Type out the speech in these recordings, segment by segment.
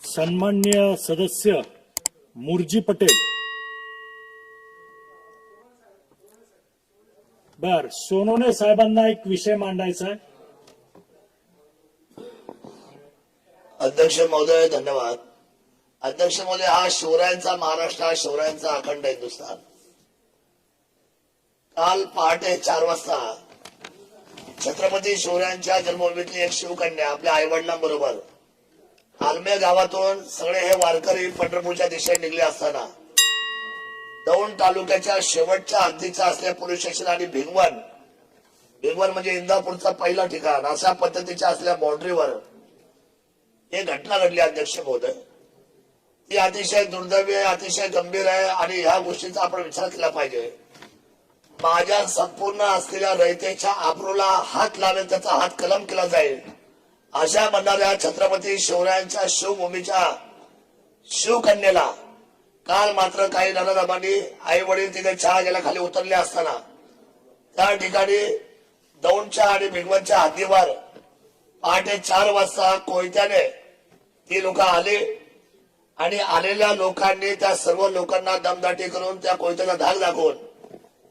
सन्मान्य सदस्य मुरजी पटेल. बर सोनोने साहेबांना एक विषय मांडायचा आहे. अध्यक्ष महोदय धन्यवाद. अध्यक्ष महोदय हा शिवरायांचा महाराष्ट्र हा शिवरायांचा अखंड हिंदुस्थान. काल पहाटे चार वाजता छत्रपती शिवरायांच्या जन्मभूमीतली एक शिवकन्या आपल्या आईवडिलांबरोबर. आलमे गावातून सगळे हे वारकरी पंढरपूरच्या दिशेने निघले असताना दौंड तालुक्याच्या शेवटच्या हद्दीचा असलेल्या पोलीस स्टेशन आणि भिगवण. भिगवण म्हणजे इंदापूरचं पहिलं ठिकाण अशा पद्धतीच्या असलेल्या बाउंड्रीवर हे घटना घडली अध्यक्ष महोदय. ती अतिशय दुर्दैवी आहे अतिशय गंभीर आहे आणि ह्या गोष्टीचा आपण विचार केला पाहिजे. माझ्या संपूर्ण असलेल्या रयतेच्या आबरूला हात लावेल त्याचा हात कलम केला जाईल. अशा म्हणणाऱ्या छत्रपती शिवरायांच्या शिवभूमीच्या शिवकन्येला काल मात्र काही नरदमांनी आई वडील तिथे चहा गेला खाली उतरले असताना त्या ठिकाणी दौंडच्या आणि भिगवणच्या हद्दीवर पहाटे चार वाजता कोयत्याने ती लोक आली आणि आलेल्या लोकांनी त्या सर्व लोकांना दमदाटी करून त्या कोयत्याला धाक दाखवून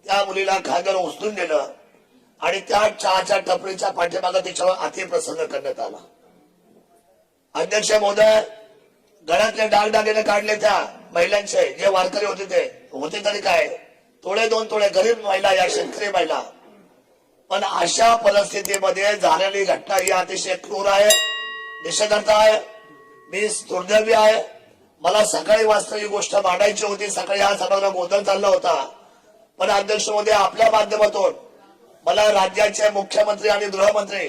त्या मुलीला खांद्यावर उचलून देणं आणि त्या चहाच्या टपरीच्या पाठीमागे तिच्यावर अतिप्रसंग करण्यात आला. अध्यक्ष महोदय गळ्यातले डागडागेने काढले त्या महिलांचे जे वारकरी होते ते. होते तरी काय? थोडे दोन तोडे गरीब महिला या शेतकरी महिला. पण अशा परिस्थितीमध्ये झालेली घटना ही अतिशय क्रूर आहे निषेधार्थ आहे. मी दुर्दैवी आहे. मला सकाळी वाजता ही गोष्ट मांडायची होती. सकाळी हा सभागृह गोंधळ चालला होता. पण अध्यक्ष मोदी आपल्या माध्यमातून मला राज्याचे मुख्यमंत्री आणि गृहमंत्री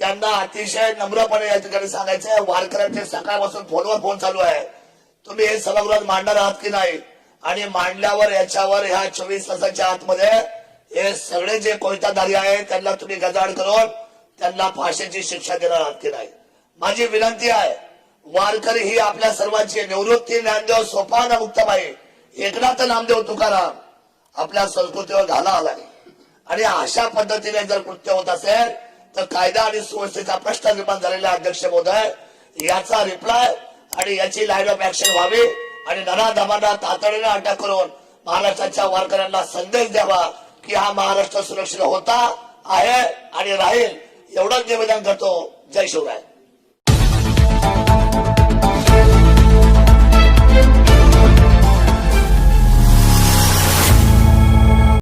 यांना अतिशय नम्रपणे या ठिकाणी सांगायचं आहे. वारकऱ्यांचे सकाळपासून फोनवर फोन चालू आहे. तुम्ही हे सभागृहात मांडणार आहात की नाही? आणि मांडल्यावर याच्यावर ह्या चोवीस तासाच्या आतमध्ये हे सगळे जे कोयताधारी आहेत त्यांना तुम्ही गजाड करून त्यांना फाशीची शिक्षा देणार आहात की नाही? माझी विनंती आहे वारकरी ही आपल्या सर्वांची निवृत्ती ज्ञानदेव सोपान मुक्तबाई एकनाथ नामदेव तुकाराम आपल्या संस्कृतीवर घाला आलाय. आणि अशा पद्धतीने जर कृत्य होत असेल तर कायदा आणि सुव्यवस्थेचा प्रश्न निर्माण झालेला अध्यक्ष महोदय. याचा रिप्लाय आणि याची लाईन ऑफ ऍक्शन व्हावी आणि नराधमांना तातडीने अटक करून महाराष्ट्राच्या वारकऱ्यांना संदेश द्यावा की हा महाराष्ट्र सुरक्षित होता आहे आणि राहील. एवढंच निवेदन करतो. जय शिवराय.